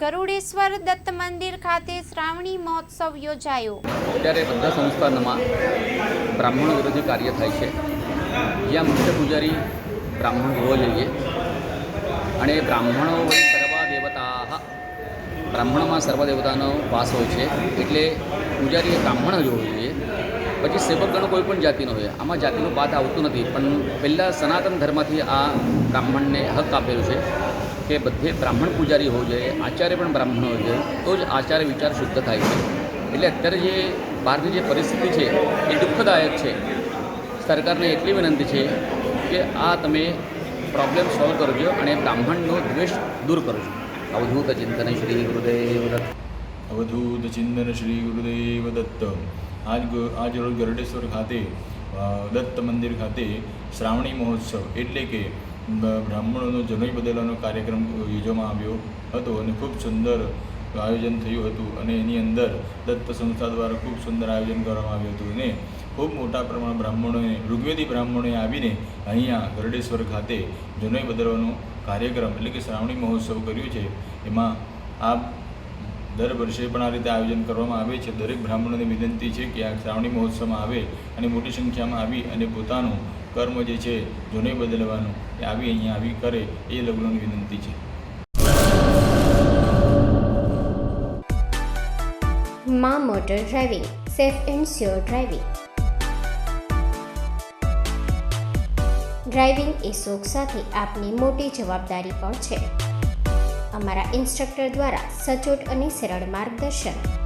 ગરુડેશ્વર દત્ત મંદિર ખાતે શ્રાવણી મહોત્સવ યોજાયો. અત્યારે બધા સંસ્થાનમાં બ્રાહ્મણ વિરોધી કાર્ય થાય છે. જ્યાં મુખ્ય પૂજારી બ્રાહ્મણ હોવો જોઈએ. અને બ્રાહ્મણો સર્વ દેવતા બ્રાહ્મણમાં સર્વ દેવતાનો વાસ હોય છે. એટલે પૂજારી એ બ્રાહ્મણ જ હોવો જોઈએ. પછી સેવકગણો કોઈ પણ જાતિનો હોય. આમાં જાતિનું બાદ આવતું નથી. પણ પહેલાં સનાતન ધર્મથી આ બ્રાહ્મણને હક આપેલું છે. કે બધે બ્રાહ્મણ પૂજારી હોવું જોઈએ, આચાર્ય પણ બ્રાહ્મણ હોવું જોઈએ, તો જ આચાર્ય વિચાર શુદ્ધ થાય છે. એટલે અત્યારે જે બહારની જે પરિસ્થિતિ છે, એ દુઃખદાયક છે. સરકારને એટલી વિનંતી છે કે આ તમે પ્રોબ્લેમ સોલ્વ કરજો અને બ્રાહ્મણનો દ્વેષ દૂર કરજો. અવધૂત ચિંતન શ્રી ગુરુદેવ દત્ત. અવધૂત ચિંતન શ્રી ગુરુદેવ દત્ત. આજ આજ રોજ ગરડેશ્વર ખાતે દત્ત મંદિર ખાતે શ્રાવણી મહોત્સવ. એટલે કે બ્રાહ્મણોનો જનોઈ બદલવાનો કાર્યક્રમ યોજવામાં આવ્યો હતો અને ખૂબ સુંદર આયોજન થયું હતું અને એની અંદર દત્ત સંસ્થા દ્વારા ખૂબ સુંદર આયોજન કરવામાં આવ્યું હતું અને ખૂબ મોટા પ્રમાણમાં બ્રાહ્મણોએ, ઋગ્વેદી બ્રાહ્મણોએ આવીને અહીંયા ગરડેશ્વર ખાતે જનોઈ બદલવાનો કાર્યક્રમ એટલે કે શ્રાવણી મહોત્સવ કર્યું છે. એમાં આ દર વર્ષે પણ આ રીતે આયોજન કરવામાં આવે છે. દરેક બ્રાહ્મણોને વિનંતી છે કે આ શ્રાવણી મહોત્સવમાં આવે અને મોટી સંખ્યામાં આવી અને પોતાનું કર્મ જે છે જૂને બદલવાનું, એ આવી અહીંયા આવી કરે, એ લગ્નની વિનંતી છે. મા motor driving, safe and sure driving. Driving એ શોખ સાથે આપની મોટી જવાબદારી પણ છે. અમારા ઇન્સ્ટ્રક્ટર દ્વારા સચોટ અને સરળ માર્ગદર્શન.